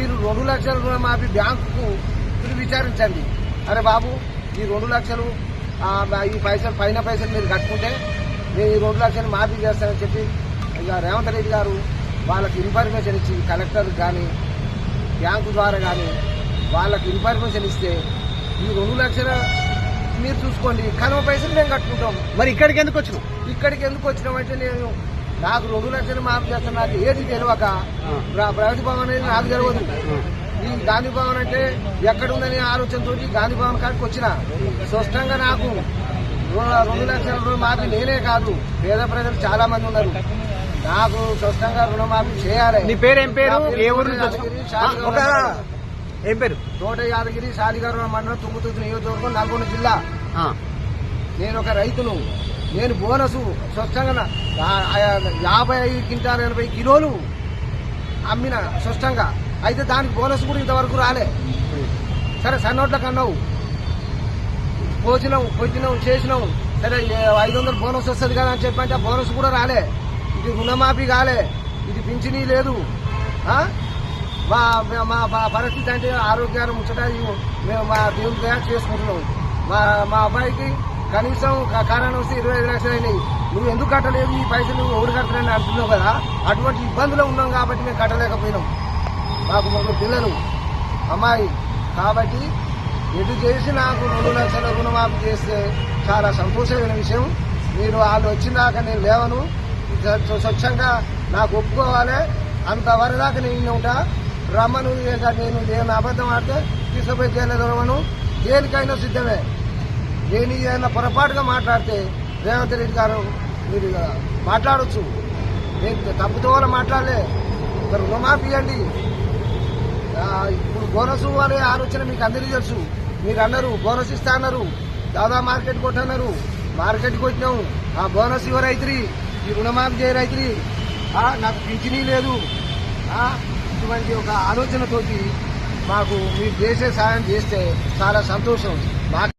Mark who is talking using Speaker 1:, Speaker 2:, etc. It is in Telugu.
Speaker 1: మీరు రెండు లక్షల రుణమాఫీ బ్యాంకుకు మీరు విచారించండి. అరే బాబు ఈ రెండు లక్షలు ఈ పైసలు పైన పైసలు మీరు కట్టుకుంటే నేను ఈ రెండు లక్షలు మాఫీ చేస్తానని చెప్పి ఇక రేవంత్ రెడ్డి గారు వాళ్ళకి ఇన్ఫర్మేషన్ ఇచ్చి కలెక్టర్ కానీ బ్యాంకు ద్వారా కానీ వాళ్ళకి ఇన్ఫర్మేషన్ ఇస్తే ఈ రెండు లక్షల మీరు చూసుకోండి. కనుమ పైసలు మేము కట్టుకుంటాం.
Speaker 2: మరి ఇక్కడికి ఎందుకు వచ్చినాం
Speaker 1: ఇక్కడికి ఎందుకు వచ్చినామంటే నేను నాకు రెండు లక్షలు మాఫీ చేస్తాను. నాకు ఏది తెలియక ప్ర- ప్రగతి భవన్ అనేది నాకు తెలియదు ఈ గాంధీ భవన్ అంటే ఎక్కడ ఉందని ఆలోచనతో గాంధీ భవన్ కాడికి వచ్చిన. స్పష్టంగా నాకు రెండు లక్షల రుణమాఫీ నేనే కాదు. పేద ప్రజలు చాలా మంది ఉన్నారు. నాకు స్పష్టంగా రుణమాఫీ చేయాలి.
Speaker 2: నీ పేరు ఏం పేరు? ఏ ఊరు. ఏం పేరు?
Speaker 1: తోట యాదగిరి శాలిగారు మండలం తుంగుతుర్తి నియోజకవర్గం నల్గొండ జిల్లా. నేను ఒక రైతును. నేను బోనస్ స్వచ్ఛంగా యాభై ఐదు క్వింటాల్ ఎనభై కిలోలు అమ్మిన స్పష్టంగా అయితే దానికి బోనస్ కూడా ఇంతవరకు రాలే. సరే సన్నోట్లకు అన్నావు పోచినాం పొచ్చినాం చేసినాం సరే ఐదు వందలు బోనస్ వస్తుంది కదా అని చెప్పంటే ఆ బోనస్ కూడా రాలే. ఇది రుణమాఫీ కాలే. ఇది పింఛనీ లేదు. మా మా- పరిస్థితి అంటే ఆరోగ్యాన్ని ముచ్చట మేము మా దేవుని తయారు చేసుకుంటున్నాం. మా మా అబ్బాయికి కనీసం కారణం వస్తే ఇరవై ఐదు లక్షలు అయినాయి. నువ్వు ఎందుకు కట్టలేదు? ఈ పైసలు నువ్వు ఎవరు కట్టలేని అంటున్నావు కదా? అటువంటి ఇబ్బందులు ఉన్నాం కాబట్టి మేము కట్టలేకపోయినాం. మాకు ముగ్గురు పిల్లలు. అమ్మాయి కాబట్టి ఎటు చేసి నాకు రెండు లక్షల రుణమాఫీ చేస్తే చాలా సంతోషమైన విషయం. మీరు వాళ్ళు వచ్చినాక నేను లేవను. స్వచ్ఛంగా నాకు ఒప్పుకోవాలి. అంతవరకు దాకా నేను ఉంటా. రమ్మను ఇక నేను నేను అబద్ధం ఆడితే తీసుకుపోయి జైలు దొరవను. దేనికైనా సిద్ధమే. నేను ఏదైనా పొరపాటుగా మాట్లాడితే రేవంత్ రెడ్డి గారు మీరు మాట్లాడచ్చు మాట్లాడొచ్చు. నేను తప్పుతో వల్ల మాట్లాడలే. మరి రుణమాఫీ ఇవ్వండి. ఇప్పుడు బోనస్ అనే ఆలోచన మీకు అందరికీ తెలుసు. మీరు అన్నారు బోనస్ ఇస్తా అన్నారు. దాదా మార్కెట్ కొట్టన్నారు. మార్కెట్ వచ్చినాము ఆ బోనస్ ఇవ్వ రైతురి ఈ రుణమాఫీ చేయ రైతురి నాకు పింఛనీ లేదు. ఇటువంటి ఒక ఆలోచనతోటి మాకు మీరు చేసే సాయం చేస్తే చాలా సంతోషం. మాకు